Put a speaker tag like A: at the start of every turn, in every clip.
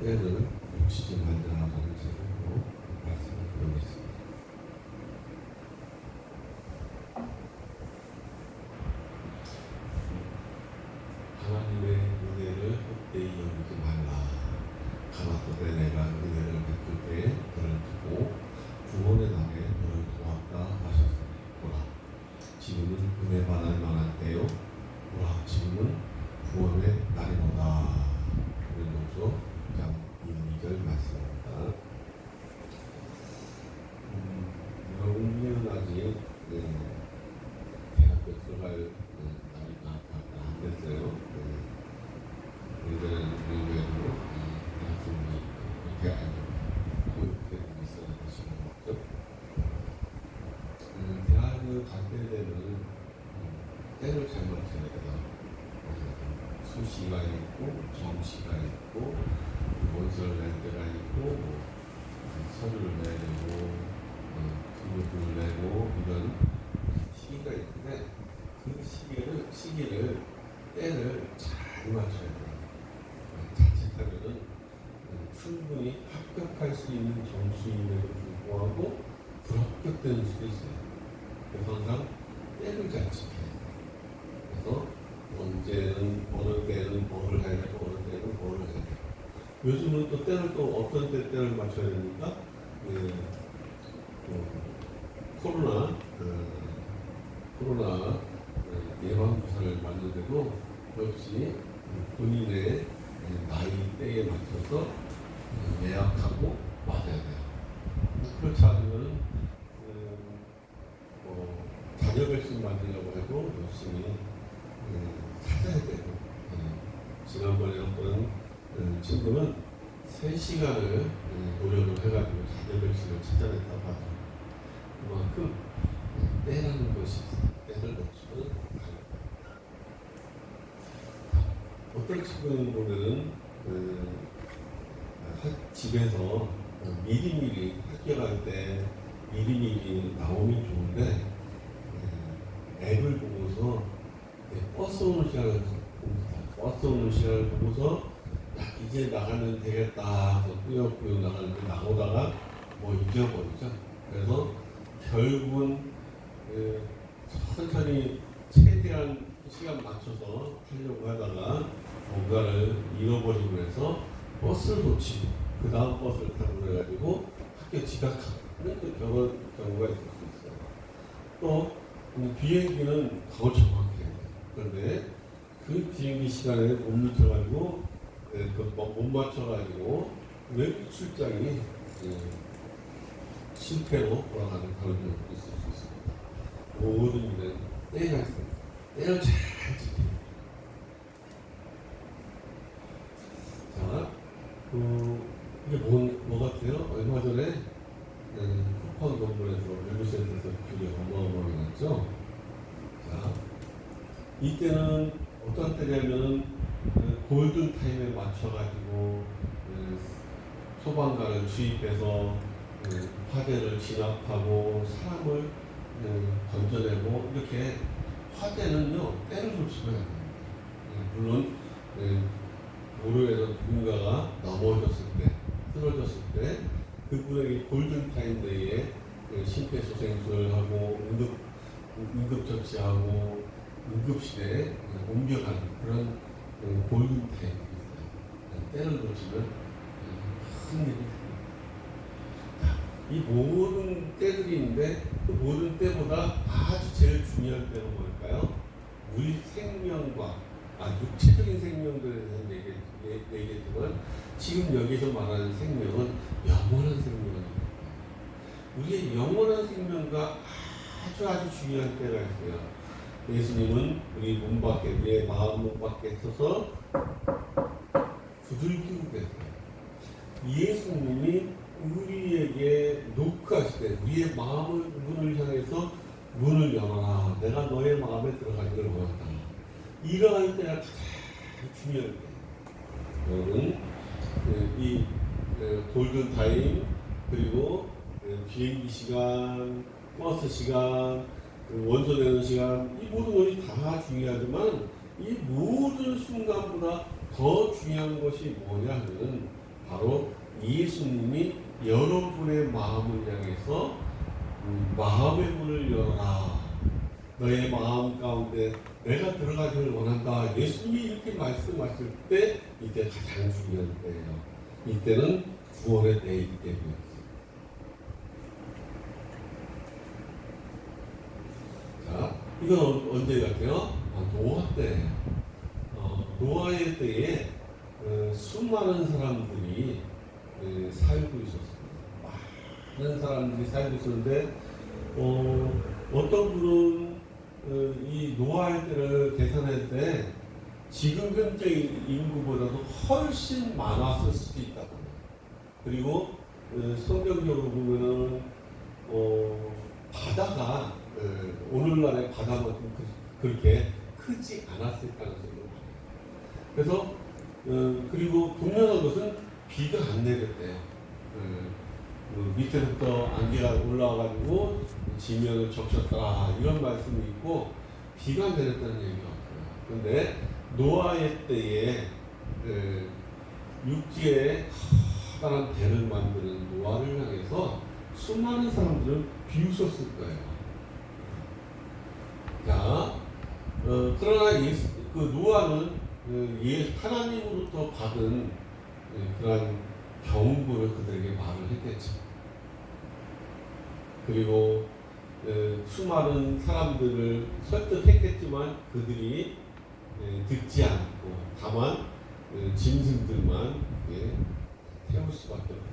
A: 때를 놓치지 말자라는 제목으로 말씀을 드리겠습니다. 하나님의 은혜를 헛되이 여기지 말라. 가마솥에 내가 은혜를 베풀 때에 너를 두고 구원의 날에 너를 도왔다 하셨으니 보라. 지금은 은혜 받을 만한 때요. 보라. 지금은 구원의 날이로다. 그러면서 장 1, 2절 말씀입니다. 음, 여러분은 아직 네, 대학교 들어갈 네, 나이가 다 안 됐어요. 네. 예전에 미국에도 이 대학생이 대학 교육되고 있어야 되시는 거죠. 음, 대학을 가게 되면 음, 때를 잘 맞춰야 돼요. 어, 수시가 있고 정시가 있고 원서를 낼 때가 있고 뭐, 어, 서류를 되고 어, 등록금을 내고 이런 시기가 있는데 그 시기를 시기를 때를 잘 맞춰야 돼요. 어, 자칫하면은 어, 충분히 합격할 수 있는 점수임에도 불구하고 불합격되는 수도 있어요. 그래서 항상 때를 잘 지켜야 돼요. 그래서 언제는 어느 때는 뭐를 해야 되고 어느 때는 뭐를 해야 되고 요즘은 또 때를 또 어떤 때 때를 맞춰야 됩니까? 그, 어, 코로나 그, 코로나 그 예방 주사를 맞는데도 역시 본인의 나이 때에 맞춰서 어, 예약하고 맞아야 돼요. 그렇지 않으면 그, 뭐 자녀백신 맞으려고 해도 열심히 음, 찾아야 되고 음, 지난번에 어떤 음, 친구는 3시간을 음, 노력을 해가지고 자녀백신을 찾아냈다고 하죠. 그만큼 음, 때라는 것이 있어요. 때를 놓치면 안 돼요. 어떤 친구는 보면은 그, 학- 집에서 어, 미리미리 학교 갈 때 미리미리 나오면 좋은데 음, 앱을 보고서 네, 버스 오는 시간을 봅니다. 버스 오는 시간을 보고서 야, 이제 나가면 되겠다. 또 꾸역꾸역 나가는데 나오다가 뭐 잊어버리죠. 그래서 결국은 그 천천히 최대한 시간 맞춰서 하려고 하다가 뭔가를 잃어버리고 해서 버스를 놓치고 그 다음 버스를 타고 그래가지고 학교 지각하고 그런 또 경우, 경우가 있을 수 있어요. 또 음, 비행기는 더 정확해요. 그런데 그 비행기 시간에 못 미쳐가지고 네, 그못 맞춰가지고 외국 출장이 예, 실패로 돌아가는 그런 경우도 있을 수 있습니다. 모든 일은 때가 있습니다. 때를 잘 지켜요. 자, 그, 이게 뭐, 뭐 같아요? 얼마 전에 음, 쿠팡 건물에서 외부센터에서 귤이 어마어마하게 났죠? 자, 이때는 어떤 때냐면 그 골든 타임에 맞춰가지고 그 소방관을 주입해서 그 화재를 진압하고 사람을 그 건져내고 이렇게 화재는요 때를 놓치면 안 됩니다. 예, 물론 그 도로에서 누군가가 넘어졌을 때 쓰러졌을 때 그분에게 골든 타임 내에 그 심폐소생술을 하고 응급 응급 처치하고 응급실에 옮겨가는 그런 그 골든 있어요. 때를 놓치면 큰 일이. 이 모든 때들이 있는데 그 모든 때보다 아주 제일 중요한 때는 뭘까요? 우리 생명과 아, 육체적인 생명들에 대해서 얘기, 얘- 얘기했지만 지금 여기서 말하는 생명은 영원한 생명입니다. 우리의 영원한 생명과 아주 아주 중요한 때가 있어요. 예수님은 우리 문 밖에, 우리의 마음 문 밖에 서서 두들기고 계세요. 예수님이 우리에게 노크하실 때 우리의 마음을 문을 향해서 문을 열어라. 내가 너의 마음에 들어가기를 원한다. 이러한 때가 가장 중요한 때예요. 여러분, 그, 이 그, 골든 타임 그리고 그 비행기 시간, 버스 시간, 그 원서 내는 시간 이 모든 것이 다 중요하지만 이 모든 순간보다 더 중요한 것이 뭐냐면 바로 예수님이 여러분의 마음을 향해서 음, 마음의 문을 열어라. 너의 마음 가운데 내가 들어가기를 원한다. 예수님이 이렇게 말씀하실 때 이때 가장 중요한 때예요. 이때는 구원의 때이기 때문에. 자, 이건 어- 언제 같아요? 아, 노아 때. 어, 노아의 때에 어, 수많은 사람들이 에, 살고 있었습니다. 많은 사람들이 살고 있었는데 어, 어떤 분은 어, 이 노아의 때를 계산할 때 지금 현재 인구보다도 훨씬 많았을 수도 있다고. 그리고 어, 성경적으로 보면은 어, 바다가 어, 오늘날의 바다만큼 그- 그렇게 크지 않았을 가능성이 높아요. 그래서 어, 그리고 분명한 것은 비가 안 내렸대요. 어, 그 밑에부터 안개가 올라와가지고 지면을 적셨다 이런 말씀이 있고 비가 내렸다는 얘기가 없어요. 근데 노아의 때에 그 육지에 커다란 배를 만드는 노아를 향해서 수많은 사람들은 비웃었을 거예요. 자, 어, 그러나 예수, 그 노아는 그 예, 하나님으로부터 받은 예, 그러한 경고를 그들에게 말을 했겠죠. 그리고 에, 수많은 사람들을 설득했겠지만 그들이 에, 듣지 않고 다만 에, 짐승들만 예, 태울 수밖에 없어요.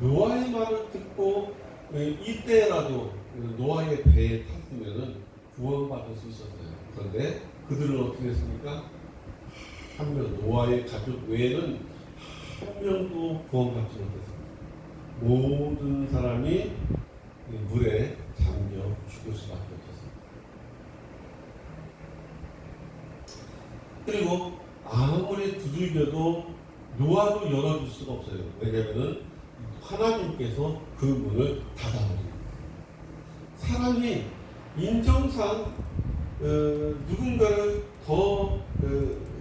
A: 노아의 말을 듣고 에, 이때라도 노아의 배에 탔으면은 구원받을 수 있었어요. 그런데 그들은 어떻게 했습니까? 한 명, 노아의 가족 외에는 한 명도 구원받지 못했습니다. 모든 사람이 물에 잠겨 죽을 수밖에 없었습니다. 그리고 아무리 두들겨도 노아도 열어줄 수가 없어요. 왜냐하면 하나님께서 그 문을 닫아버립니다. 사람이 인정상 어, 누군가를 더 어,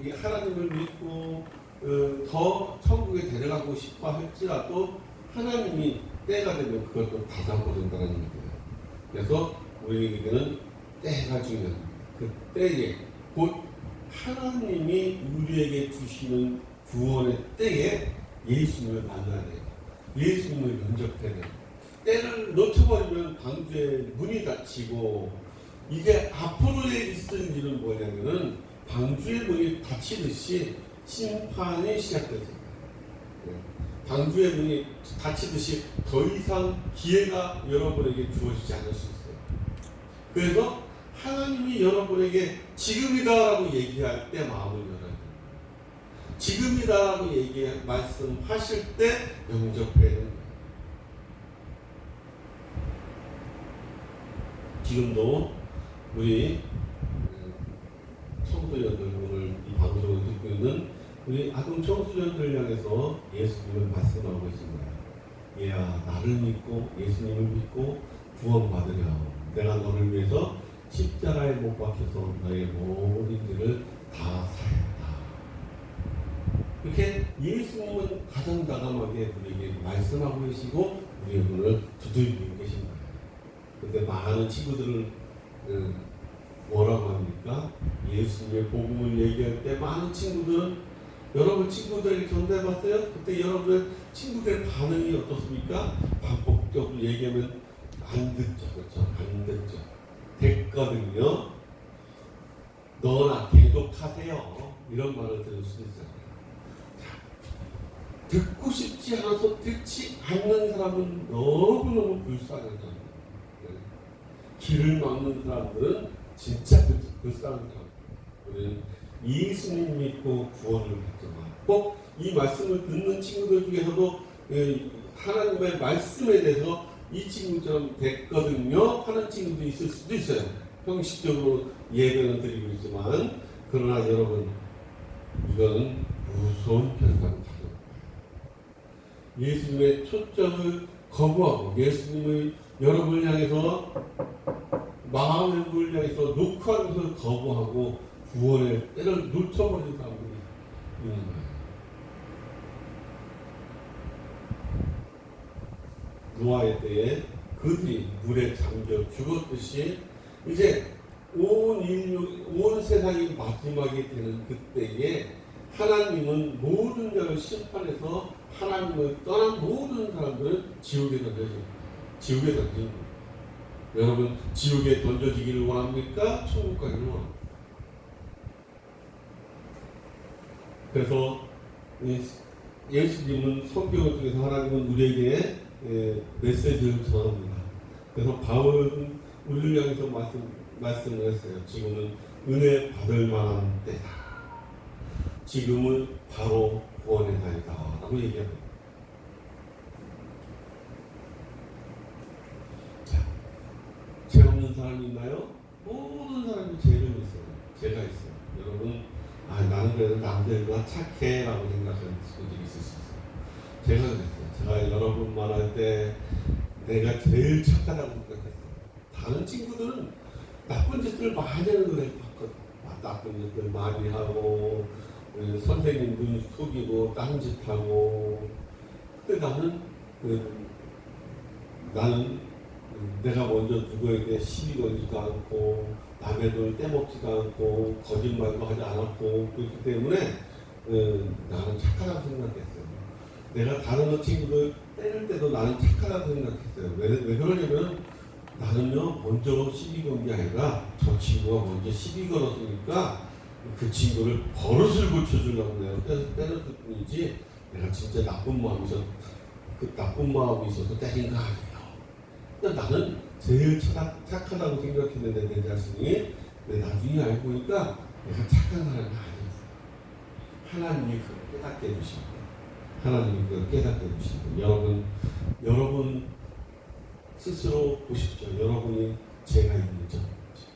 A: 이 하나님을 믿고 어, 더 천국에 데려가고 싶어 할지라도 하나님이 때가 되면 그걸 또 닫아버린다는 얘기예요. 그래서 우리에게는 때가 중요합니다. 그 때에 곧 하나님이 우리에게 주시는 구원의 때에 예수님을 만나야 돼요. 예수님을 영접해야 돼요. 때를 놓쳐버리면 방주의 문이 닫히고 이게 앞으로의 있을 일은 뭐냐면은 방주의 문이 닫히듯이 심판이 시작되죠. 방주의 문이 닫히듯이 더 이상 기회가 여러분에게 주어지지 않을 수 있어요. 그래서 하나님이 여러분에게 지금이다라고 얘기할 때 마음을 열어야 돼요. 지금이다라고 얘기 말씀하실 때 영접해야 돼요. 지금도 우리 청소년들 오늘 이 방송을 듣고 있는 우리 아동 청소년들 향해서 예수님을 말씀하고 있습니다. 얘야 나를 믿고 예수님을 믿고 구원받으려 내가 너를 위해서 십자가에 못 박혀서 너의 모든 일을 다 사했다. 이렇게 예수님은 가장 다감하게 우리에게 말씀하고 계시고 우리의 문을 두들기고 거예요. 근데 많은 친구들은 그 뭐라고 합니까? 예수님의 복음을 얘기할 때 많은 친구들은 여러분 친구들에게 전달해봤어요? 그때 여러분의 친구들의 반응이 어떻습니까? 반복적으로 얘기하면 안 듣죠, 그렇죠? 안 듣죠. 됐거든요. 너나 계속하세요. 이런 말을 들을 수 있어요. 자, 듣고 싶지 않아서 듣지 않는 사람은 너무너무 사람. 길을 막는 사람들은 진짜 그, 불쌍한 사람. 우리는 예수님 믿고 구원을 받지만 꼭 이 말씀을 듣는 친구들 중에서도 예, 하나님의 말씀에 대해서 이 친구처럼 됐거든요 하는 친구도 있을 수도 있어요. 형식적으로 예배는 드리고 있지만 그러나 여러분 이거는 무서운 결과를 가져옵니다. 예수님의 초점을 거부하고 예수님의 여러분을 향해서 마음을 향해서 녹화한 것을 거부하고 구원의 때를 놓쳐버린 사람들이 있는 거예요.
B: 노아의 때에 그들이 물에 잠겨 죽었듯이 이제 온 인류, 온 세상이 마지막이 되는 그때에 하나님은 모든 자를 심판해서 하나님을 떠난 모든 사람들을 지옥에 던져줍니다. 지옥에 거예요. 여러분 지옥에 던져지기를 원합니까? 천국 가기를 원합니까? 그래서 이 예수님은 성경을 통해서 하나님은 우리에게 예, 메시지를 전합니다. 그래서 바울은 우리를 향해서 말씀, 말씀을 했어요. 지금은 은혜 받을 만한 때다. 지금은 바로 구원의 날이다. 라고 얘기합니다. 자, 죄 없는 사람이 있나요? 모든 사람이 죄를 있어요. 죄가 있어요. 여러분, 아, 나는 그래도 남들보다 착해. 라고 생각하는 분들이 있을 수 있어요. 제가 그랬어요. 제가 여러분 말할 때 내가 제일 착하다고 생각했어요. 다른 친구들은 나쁜 짓을 많이 하는 걸 봤거든. 아, 나쁜 짓들 많이 하고, 어, 선생님 눈 속이고, 딴짓하고. 근데 나는, 그, 나는 음, 내가 먼저 누구에게 시비 걸지도 않고, 남의 돈을 떼먹지도 않고, 거짓말도 하지 않았고, 그렇기 때문에 어, 나는 착하다고 생각했어요. 내가 다른 친구들 때릴 때도 나는 착하다고 생각했어요. 왜, 왜 그러냐면 나는요 먼저 시비 건 게 아니라 저 친구가 먼저 시비 걸었으니까 그 친구를 버릇을 고쳐주려고 내가 때- 때렸을 뿐이지 내가 진짜 나쁜 마음이 있어 그 나쁜 마음이 있어서 때린 거 아니에요. 근데 나는 제일 착하, 착하다고 생각했는데 내 자신이 내 나중에 알고 보니까 내가 착한 사람이 아니었어요. 하나님이 그걸 깨닫게 해주십니다. 하나님이 그걸 깨닫게 해주십니다. 여러분, 여러분 스스로 보십시오. 여러분이 죄가 있는지 없는지.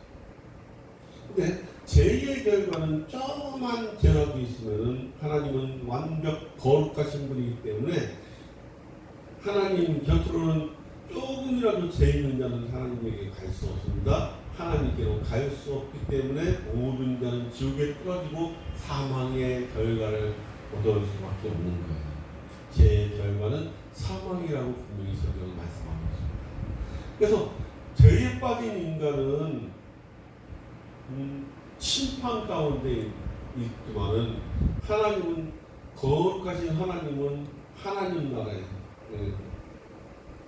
B: 근데 죄의 결과는 조그만 죄라도 있으면은 하나님은 완벽 거룩하신 분이기 때문에 하나님 곁으로는 조금이라도 죄 있는 자는 하나님에게 갈 수 없습니다. 하나님께로 갈 수 없기 때문에 모든 자는 지옥에 떨어지고 사망의 결과를 얻을 수밖에 없는 거예요. 죄의 결과는 사망이라고 분명히 성경은 말씀하고 있습니다. 그래서 죄에 빠진 인간은 음, 심판 가운데 있지만은 하나님은 거룩하신 하나님은 하나님 나라에 예,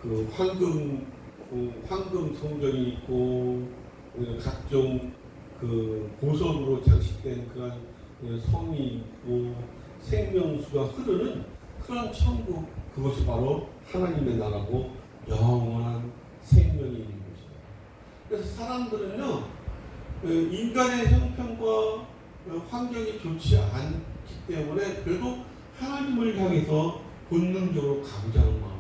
B: 그 황금 그 황금 성전이 있고 예, 각종 그 보석으로 장식된 그런 예, 성이 있고 생명수가 흐르는 그런 천국 그것이 바로 하나님의 나라고 영원한 생명이 있는 곳이에요. 그래서 사람들은요 그 인간의 형편과 그 환경이 좋지 않기 때문에 그래도 하나님을 향해서 본능적으로 있어요.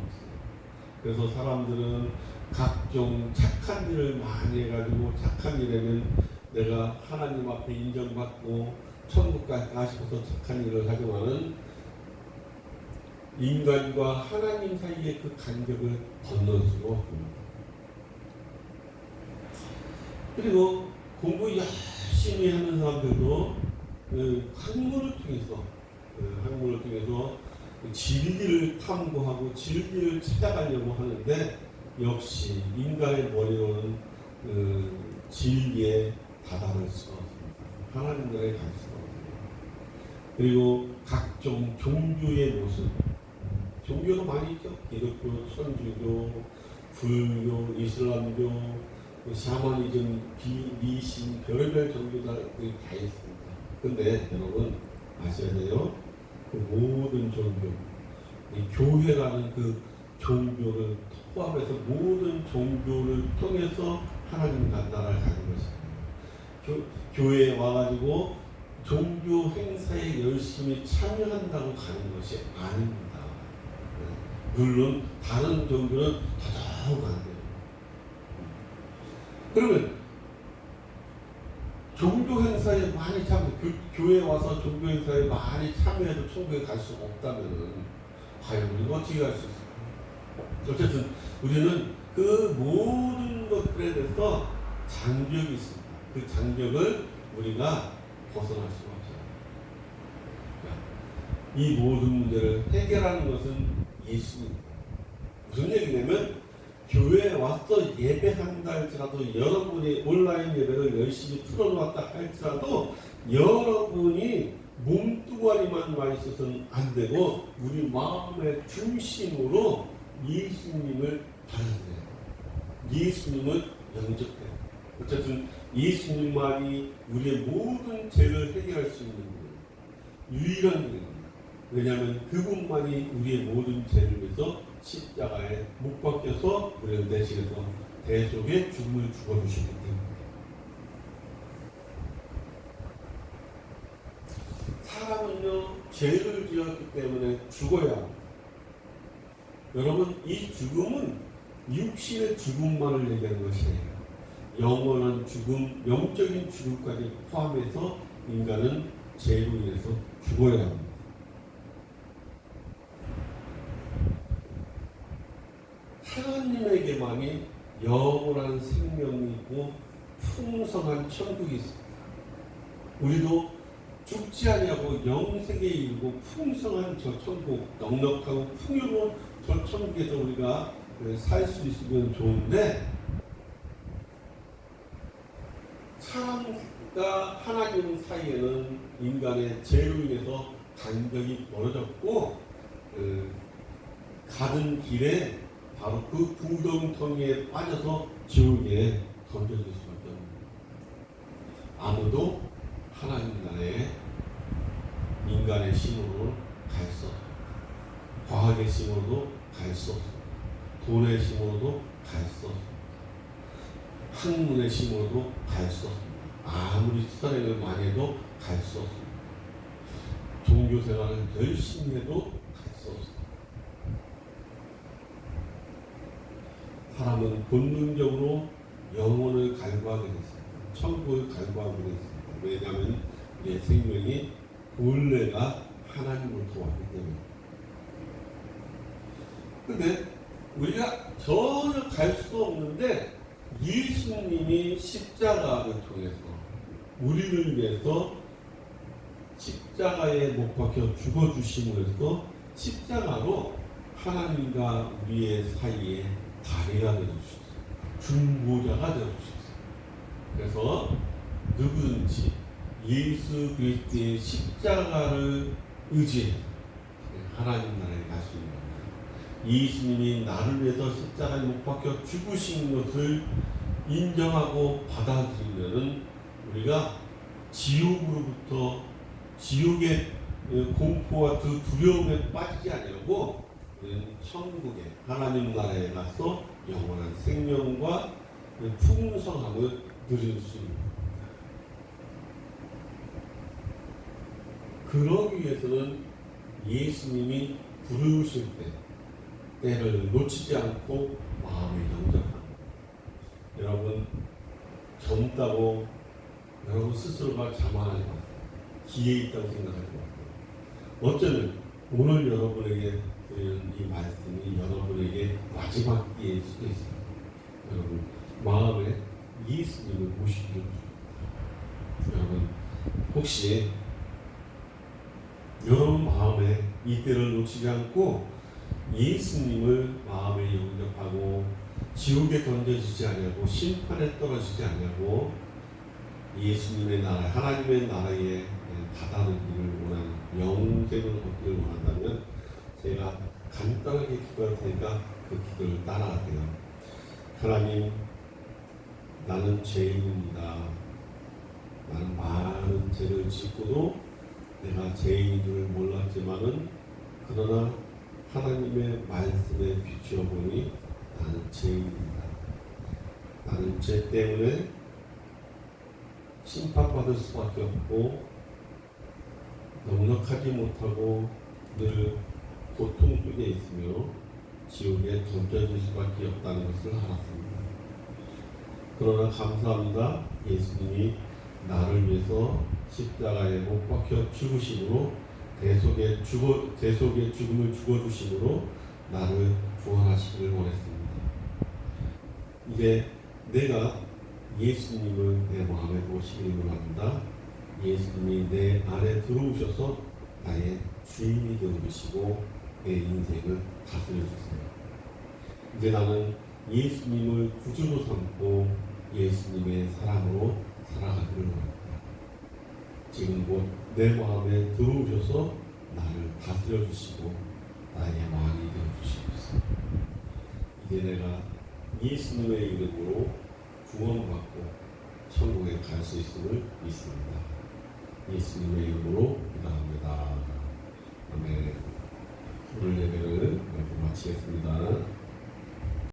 B: 그래서 사람들은 각종 착한 일을 많이 해가지고 착한 일에는 내가 하나님 앞에 인정받고 천국까지 가 싶어서 착한 일을 하지만은 인간과 하나님 사이의 그 간격을 건널 수가 없습니다. 그리고 공부 열심히 하는 사람들도 그 학문을 통해서 그 학문을 통해서 그 진리를 탐구하고 진리를 찾아가려고 하는데 역시 인간의 머리로는 그 진리에 다다를 수가 없습니다. 하나님 나라에 갈 수가 없습니다. 그리고 각종 종교의 모습 종교도 많이 있죠. 기독교, 천주교, 불교, 이슬람교, 그 샤머니즘, 비, 미신, 별별 종교들이 다 있습니다. 근데 여러분 아셔야 돼요. 그 모든 종교, 이 교회라는 그 종교를 포함해서 모든 종교를 통해서 하나님 나라를 가는 것입니다. 교, 교회에 와가지고 종교 행사에 열심히 참여한다고 가는 것이 아닙니다. 네. 물론 다른 종교는 안 돼요. 그러면 종교 행사에 많이 참여, 교, 교회 와서 종교 행사에 많이 참여해도 천국에 갈수 없다면은 과연 우리가 어떻게 갈 수 있을까? 어쨌든 우리는 그 모든 것들에 대해서 장벽이 있습니다. 그 장벽을 우리가 벗어날 수가 없어요. 이 모든 문제를 해결하는 것은 예수입니다. 무슨 얘기냐면 교회에 와서 예배한다 할지라도 여러분이 온라인 예배를 열심히 틀어놓았다 할지라도 여러분이 몸뚱아리만 와 있어서는 안 되고 우리 마음의 중심으로 예수님을 돼요. 예수님을 영접해요. 어쨌든 예수님만이 우리의 모든 죄를 해결할 수 있는 분이에요. 유일한 분입니다. 왜냐하면 그분만이 우리의 모든 죄를 위해서 십자가에 못 박혀서 우리를 대신해서 대속의 죽음을 죽어주시기 때문에 사람은요 죄를 지었기 때문에 죽어야 합니다. 여러분 이 죽음은 육신의 죽음만을 얘기하는 것이 아니라 영원한 죽음, 영적인 죽음까지 포함해서 인간은 죄로 인해서 죽어야 합니다. 하나님에게만이 영원한 생명이 있고 풍성한 천국이 있습니다. 우리도 죽지 아니하고 영생에 이르고 풍성한 저 천국, 넉넉하고 풍요로운 저 천국에서 우리가 살 수 있으면 좋은데 사람과 하나님 사이에는 인간의 죄로 인해서 간격이 멀어졌고 그 가는 길에 바로 그 구덩텅이에 빠져서 지옥에 던져질 수밖에 없는 아무도 하나님 나라에 인간의 힘으로 갈 수 없어 과학의 힘으로도 갈 수 없어 돈의 힘으로도 갈 수 없어 학문의 힘으로도 갈 수 없습니다. 아무리 수사를 많이 해도 갈 수 없습니다. 종교 생활을 열심히 해도 갈 수 없습니다. 사람은 본능적으로 영혼을 갈구하게 됐습니다. 천국을 갈구하게 됐습니다. 왜냐하면 내 생명이 본래가 하나님을 도왔기 때문에. 근데 우리가 전혀 갈 수도 없는데 예수님이 십자가를 통해서 우리를 위해서 십자가에 못 박혀 죽어 주심으로써 십자가로 하나님과 우리의 사이에 다리가 되어 주셨어요. 중보자가 되어 주셨어요. 그래서 누구든지 예수 그리스도의 십자가를 의지해 하나님 나라에 겁니다. 예수님이 나를 위해서 십자가에 못 박혀 죽으신 것을 인정하고 받아들이면은 우리가 지옥으로부터 지옥의 공포와 그 두려움에 빠지지 우리는 천국에 하나님 나라에 가서 영원한 생명과 그 풍성함을 누릴 수 있는 그러기 위해서는 예수님이 부르실 때 때를 놓치지 않고 마음에 영접합니다. 여러분 젊다고 여러분 스스로가 자만하지 마세요. 기회 있다고 생각하지 마세요. 어쩌면 오늘 여러분에게 드리는 이 말씀이 여러분에게 마지막 기회일 수도 있습니다. 여러분 마음에 예수님을 모시기를 여러분 혹시 여러분 마음에 이 때를 놓치지 않고 예수님을 마음에 영접하고 지옥에 던져지지 아니하고 심판에 떨어지지 아니하고 예수님의 나라, 하나님의 나라에 다다르기를 원하는 영생을 얻기를 원한다면 제가 간단하게 기도할 테니까 그 기도를 따라하세요. 하나님, 나는 죄인입니다. 나는 많은 죄를 짓고도 내가 죄인인 줄 몰랐지만은 그러나 하나님의 말씀에 비추어 보니 나는 죄인입니다. 나는 죄 때문에 심판받을 수밖에 없고 넉넉하지 못하고 늘 고통 속에 있으며 지옥에 던져질 수밖에 없다는 것을 알았습니다. 그러나 감사합니다. 예수님이 나를 위해서 십자가에 못 박혀 죽으심으로 대속의 죽어 대속의 죽음을 죽어 주심으로 나를 구원하시기를 원했습니다. 이제 내가 예수님을 내 마음에 모시기를 원합니다. 예수님이 내 안에 들어오셔서 나의 주인이 되어 주시고 내 인생을 다스려 주세요. 이제 나는 예수님을 구주로 삼고 예수님의 사랑으로 살아가기를 원합니다. 지금 곧 내 마음에 들어오셔서 나를 다스려 주시고 나의 왕이 되어 주시옵소서. 이제 내가 예수님의 이름으로 구원받고 천국에 갈 수 있음을 믿습니다. 예수님의 이름으로 기도합니다. 아멘. 오늘 예배를 마치겠습니다.